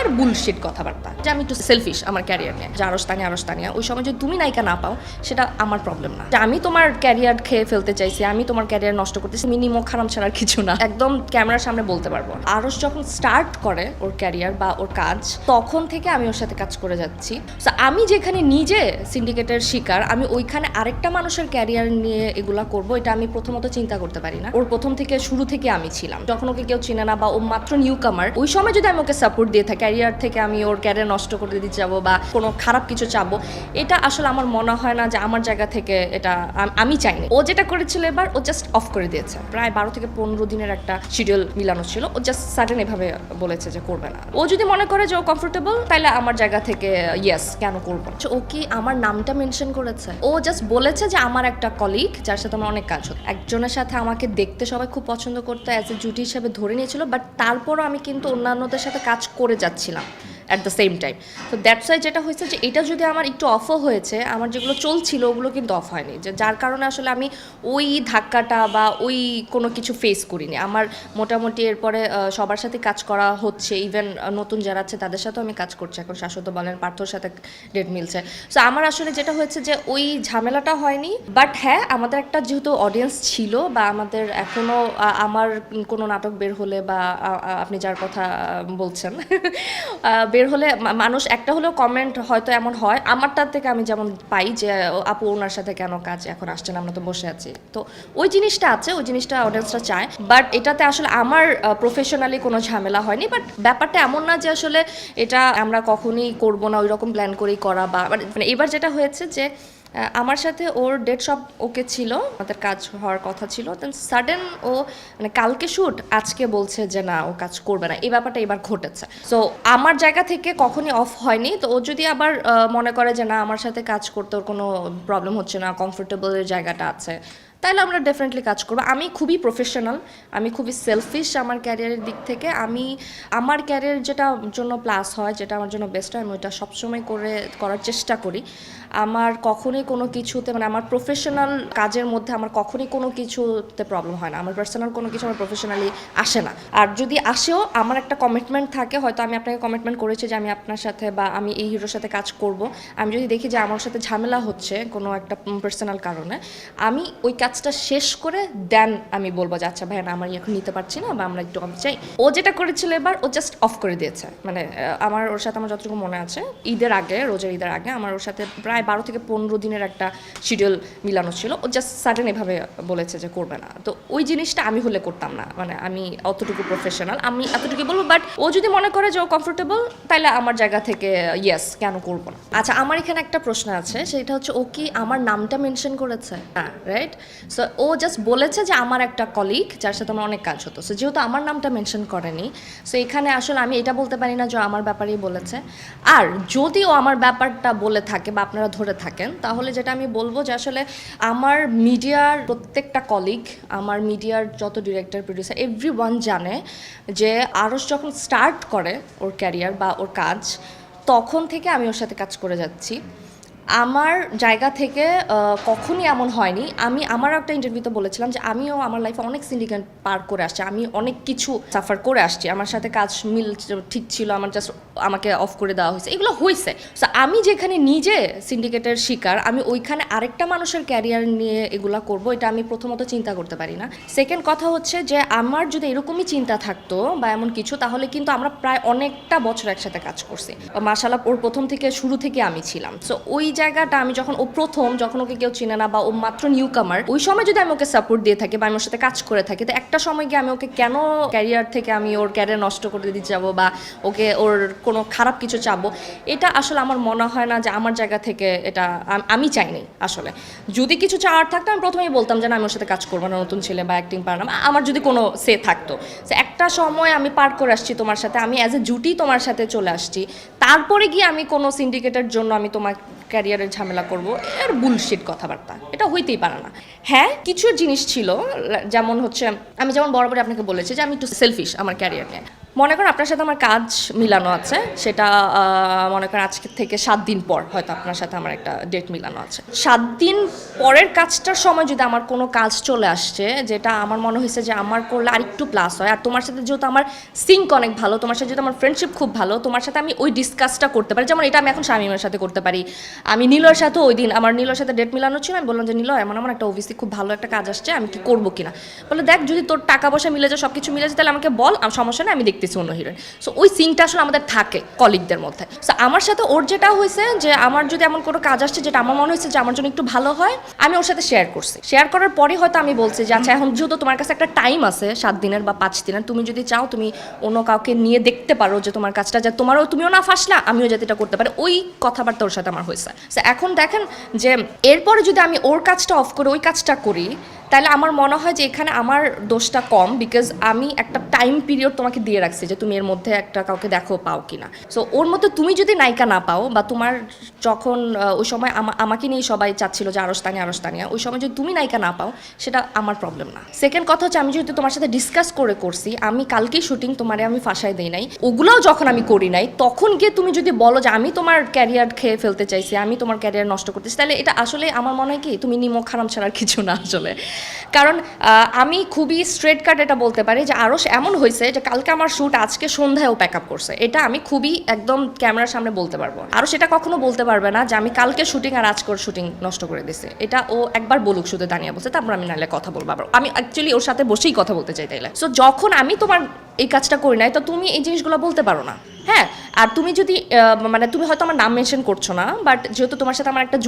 এর বুলশিট কথাবার্তা যে আমি একটু সেলফিশ আমার ক্যারিয়ার নিয়ে যে আরস্তানিয়া আরস্তানিয়া ওই সময় যদি তুমি নায়িকা না পাও সেটা আমার প্রবলেম না। আমি তোমার ক্যারিয়ার খেয়ে ফেলতে চাইছি আমি তোমার ক্যারিয়ার নষ্ট করতেছি মিনিমো খারাপ ছাড়া আর কিছু না। একদম ক্যামেরার সামনে বলতে পারব আরস যখন স্টার্ট করে ওর ক্যারিয়ার বা ওর কাজ তখন থেকে আমি ওর সাথে কাজ করে যাচ্ছি। So, আমি যেখানে নিজে সিন্ডিকেটের শিকার আমি ওইখানে আরেকটা মানুষের ক্যারিয়ার নিয়ে এগুলা করব এটা আমি প্রথমত চিন্তা করতে পারি না। ওর প্রথম থেকে শুরু থেকে আমি ছিলাম। যখন ওকে কেউ চিনে না বা ও মাত্র নিউ কামার ওই সময় যদি আমি ওকে সাপোর্ট দিয়ে থাকি ক্যারিয়ার থেকে আমি ওর ক্যারিয়ার নষ্ট করে দিতে যাব বা কোনো খারাপ কিছু চাবো, এটা আসলে আমার মনে হয় না যে আমার জায়গা থেকে এটা আমি চাইনি। ও যেটা করেছিল এবার, ও জাস্ট অফ করে দিয়েছে। প্রায় বারো থেকে পনেরো দিনের একটা শিডিউল মিলানো ছিল, ও জাস্ট সাডেন এভাবে বলেছে যে করবে না। ও যদি মনে করে যে ও কমফোর্টেবল তাহলে আমার জায়গা থেকে ইয়েস কেন করব? না? ও কি আমার নামটা মেনশন করেছে? ও জাস্ট বলেছে যে আমার একটা কলিগ যার সাথে আমার অনেক কাজ হতো। একজনের সাথে আমাকে দেখতে সবাই খুব পছন্দ করতো অ্যাজ এ জুটি হিসেবে ধরে নিয়েছিল বাট তারপরও আমি কিন্তু অন্যান্যদের সাথে কাজ করে যাচ্ছিলাম। অ্যাট দ্য সেম টাইম তো দ্যাটস ওয়াই যেটা হয়েছে যে এটা যদি আমার একটু অফও হয়েছে আমার যেগুলো চলছিল ওগুলো কিন্তু অফ হয়নি। যে যার কারণে আসলে আমি ওই ধাক্কাটা বা ওই কোনো কিছু ফেস করিনি। আমার মোটামুটি এরপরে সবার সাথে কাজ করা হচ্ছে। ইভেন নতুন যারা আছে তাদের সাথেও আমি কাজ করছি। এখন শাশ্বত বলেন পার্থর সাথে ডেট মিলছে। সো আমার আসলে যেটা হয়েছে যে ওই ঝামেলাটা হয়নি। বাট হ্যাঁ আমাদের একটা যেহেতু অডিয়েন্স ছিল বা আমাদের এখনও আমার কোনো নাটক বের হলে বা আপনি যার কথা বলছেন আহ, বের হলে মানুষ, একটা হলেও কমেন্ট হয়তো এমন হয়। আমারটার থেকে আমি যেমন পাই যে আপু ওনার সাথে কেন কাজ এখন আসছেন, আমরা তো বসে আছি। তো ওই জিনিসটা আছে, ওই জিনিসটা অডিয়েন্সটা চায়। বাট এটাতে আসলে আমার প্রফেশনালি কোনো ঝামেলা হয়নি। বাট ব্যাপারটা এমন না যে আসলে এটা আমরা কখনই করব না ওই রকম প্ল্যান করেই করা বা মানে মানে এবার যেটা হয়েছে যে আমার সাথে ওর ডেট সব ওকে ছিল, আমাদের কাজ হওয়ার কথা ছিল। দেন সাডেন ও মানে কালকে শ্যুট আজকে বলছে যে না, ও কাজ করবে না। এই ব্যাপারটা এবার ঘটেছে। সো আমার জায়গা থেকে কখনই অফ হয়নি। তো ও যদি আবার মনে করে যে না, আমার সাথে কাজ করতে ওর কোনো প্রবলেম হচ্ছে না কমফোর্টেবলের জায়গাটা আছে তাহলে আমরা ডেফিনেটলি কাজ করব। আমি খুবই প্রফেশনাল আমি খুবই সেলফিশ আমার ক্যারিয়ারের দিক থেকে। আমি, আমার ক্যারিয়ার যেটা জন্য প্লাস হয়, যেটা আমার জন্য বেস্ট হয়, আমি ওইটা সবসময় করে, করার চেষ্টা করি। আমার কখনোই কোনো কিছুতে মানে আমার প্রফেশনাল কাজের মধ্যে আমার কখনোই কোনো কিছুতে প্রবলেম হয় না। আমার পার্সোনাল কোনো কিছু আমার প্রফেশনালি আসে না। আর যদি আসেও, আমার একটা কমিটমেন্ট থাকে, হয়তো আমি আপনাকে কমিটমেন্ট করেছি যে আমি আপনার সাথে বা আমি এই হিরোর সাথে কাজ করব। আমি যদি দেখি যে আমার সাথে ঝামেলা হচ্ছে কোনো একটা পার্সোনাল কারণে, আমি ওই কাজটা শেষ করে দেন আমি বলব যে আচ্ছা ভাই না, আমার এখন নিতে পারছি না বা আমরা একটু আমি চাই। ও যেটা করেছিল এবার, ও জাস্ট অফ করে দিয়েছে। মানে আমার ওর সাথে আমার যতটুকু মনে আছে, ঈদের আগে, রোজার ঈদের আগে, আমার ওর সাথে প্রায় বারো থেকে পনেরো দিনের একটা শিডিউল মিলানো ছিল। ও জাস্ট সাডেন এভাবে বলেছে যে, করবে না। তো ওই জিনিসটা আমি হলে করতাম না। মানে আমি অতটুকু প্রফেশনাল আমি এতটুকু বলব বাট ও যদি মনে করে যে, ও কমফোর্টেবল তাহলে আমার জায়গা থেকে ইয়েস কেন করব না? আচ্ছা আমার এখানে একটা প্রশ্ন আছে, সেটা হচ্ছে, ও কি আমার নামটা মেনশন করেছে? হ্যাঁ রাইট সো ও জাস্ট বলেছে যে আমার একটা কলিগ যার সাথে আমার অনেক কাজ হতো। সো যেহেতু আমার নামটা মেনশন করেনি সো এখানে আসলে আমি এটা বলতে পারি না যে আমার ব্যাপারেই বলেছে। আর যদি ও আমার ব্যাপারটা বলে থাকে বা আপনারা ধরে থাকেন, তাহলে যেটা আমি বলব যে আসলে আমার মিডিয়ার প্রত্যেকটা কলিগ আমার মিডিয়ার যত ডিরেক্টর প্রডিউসার এভরি ওয়ান জানে যে আরস যখন স্টার্ট করে ওর ক্যারিয়ার বা ওর কাজ, তখন থেকে আমি ওর সাথে কাজ করে যাচ্ছি। আমার জায়গা থেকে কখনই এমন হয়নি। আমি, আমার একটা ইন্টারভিউতে বলেছিলাম যে আমিও আমার লাইফে অনেক সিন্ডিকেট পার করে আসছি। আমি অনেক কিছু সাফার করে আসছি। আমার সাথে কাজ মিল ঠিক ছিল, আমার জাস্ট আমাকে অফ করে দেওয়া হয়েছে। এগুলো হয়েছে। সো আমি যেখানে নিজে সিন্ডিকেটের শিকার, আমি ওইখানে আরেকটা মানুষের ক্যারিয়ার নিয়ে এগুলো করব, এটা আমি প্রথমত চিন্তা করতে পারি না। সেকেন্ড কথা হচ্ছে যে, আমার যদি এরকমই চিন্তা থাকতো বা এমন কিছু, তাহলে কিন্তু আমরা প্রায় অনেকটা বছর একসাথে কাজ করছি। মাসালা ওর প্রথম থেকে, শুরু থেকে আমি ছিলাম। সো ওই জায়গাটা আমি যখন ও প্রথম, যখন ওকে কেউ চিনে না বা ও মাত্র নিউ কামার ওই সময় যদি আমি ওকে সাপোর্ট দিয়ে থাকি বা আমি ওর সাথে কাজ করে থাকি, তো একটা সময় গিয়ে আমি ওকে কেন ক্যারিয়ার থেকে আমি ওর ক্যারিয়ার নষ্ট করে দিতে যাব বা ওকে ওর কোনো খারাপ কিছু চাবো, এটা আসলে আমার মনে হয় না যে আমার জায়গা থেকে এটা আমি চাইনি আসলে। যদি কিছু চাওয়ার থাকতো, আমি প্রথমেই বলতাম যে না, আমি ওর সাথে কাজ করব না, নতুন ছেলে বা অ্যাক্টিং পার না আমার যদি কোনো সে থাকতো। একটা সময় আমি পার করে আসছি তোমার সাথে, আমি অ্যাজ এ জুটি তোমার সাথে চলে আসছি, তারপরে গিয়ে আমি কোনো সিন্ডিকেটের জন্য আমি তোমার ক্যারিয়ারের ঝামেলা করব, এর বুলশিট কথাবার্তা। এটা হইতেই পারে না। হ্যাঁ কিছু জিনিস ছিল যেমন হচ্ছে, আমি যেমন বরাবরই আপনাকে বলেছি যে আমি একটু সেলফিশ আমার ক্যারিয়ার নিয়ে মনে করেন আপনার সাথে আমার কাজ মিলানো আছে, সেটা মনে করেন আজকে থেকে সাত দিন পর হয়তো আপনার সাথে আমার একটা ডেট মিলানো আছে। সাত দিন পরের কাজটার সময় যদি আমার কোনো কাজ চলে আসছে, যেটা আমার মনে হয়েছে যে আমার করলে আরেকটু প্লাস হয়, আর তোমার সাথে যেহেতু আমার সিঙ্ক অনেক ভালো, তোমার সাথে যেহেতু আমার ফ্রেন্ডশিপ খুব ভালো, তোমার সাথে আমি ওই ডিসকাসটা করতে পারি। যেমন এটা আমি এখন শামিমের সাথে করতে পারি। আমি নীলর সাথে ওই দিন, আমার নীলর সাথে ডেট মিলানো ছিল, আমি বললাম যে নীল এমন আমার একটা ওবিসি খুব ভালো একটা কাজ আসছে, আমি কি করব কিনা? বলে, দেখ, যদি তোর টাকা পয়সা মিলে যায় সব কিছু মিলে যায়, তাহলে আমাকে বল সমস্যা নেই, আমি দেখতেছি অন্য হিরোইন। সো ওই সিনটা আসলে আমাদের থাকে কলিগদের মধ্যে। সো আমার সাথে ওর যেটা হয়েছে যে, আমার যদি এমন কোনো কাজ আসছে যেটা আমার মনে হয়েছে যে, আমার জন্য একটু ভালো হয়, আমি ওর সাথে শেয়ার করছি। শেয়ার করার পরে হয়তো আমি বলছি যে আচ্ছা এখন যেহেতু তোমার কাছে একটা টাইম আছে, সাত দিনের বা পাঁচ দিনের, তুমি যদি চাও, তুমি অন্য কাউকে নিয়ে দেখতে পারো যে, তোমার কাজটা যে, তোমারও তুমিও না ফাঁসলা আমিও যাতে এটা করতে পারি। ওই কথাবার্তা ওর সাথে আমার হয়েছে। এখন দেখেন যে, এরপরে যদি আমি ওর কাজটা অফ করে, ওই কাজটা করি তাহলে আমার মনে হয় যে এখানে আমার দোষটা কম বিকজ আমি একটা টাইম পিরিয়ড তোমাকে দিয়ে রাখছি যে তুমি এর মধ্যে একটা কাউকে দেখো, পাও কিনা। সো ওর মধ্যে তুমি যদি নায়িকা না পাও বা তোমার যখন ওই সময় আমা- আমাকে নিয়ে সবাই চাচ্ছিল যে আরস্তানিয়া আরস্তানিয়া ওই সময় যদি তুমি নায়িকা না পাও, সেটা আমার প্রবলেম না। সেকেন্ড কথা হচ্ছে আমি যেহেতু তোমার সাথে ডিসকাস করে করছি, আমি কালকেই শুটিং তোমারে আমি ফাঁসায় দিই নাই। ওগুলোও যখন আমি করি নাই, তখন গিয়ে তুমি যদি বলো যে আমি তোমার ক্যারিয়ার খেয়ে ফেলতে চাইছি, আমি তোমার ক্যারিয়ার নষ্ট করতেছি, তাহলে এটা আসলে আমার মনে হয় কি, তুমি নিমক খারাম ছাড়ার কিছু না আসলে। কারণ আমি খুবই স্ট্রেট কাট এটা বলতে পারি যে আরও এমন হয়েছে যে কালকে আমার শ্যুট আজকে সন্ধ্যায়ও প্যাক আপ করছে। এটা আমি খুবই একদম ক্যামেরার সামনে বলতে পারব। আরও সেটা কখনো বলতে পারবে না যে আমি কালকে শুটিং আর আজকের শুটিং নষ্ট করে দিছে। এটা ও একবার বলুক শুধু দাঁড়িয়ে বলছে, তারপর আমি নাহলে কথা বলব আবার। আমি অ্যাকচুয়ালি ওর সাথে বসেই কথা বলতে চাই তাইলে। সো যখন আমি তোমার এই কাজটা করি নাই, তো তুমি এই জিনিসগুলো বলতে পারো না। হ্যাঁ? আর তুমি যদি মানে তুমি হয়তো আমার নাম মেনশন করছ না বাট যেহেতু তোমার সাথে আমার একটা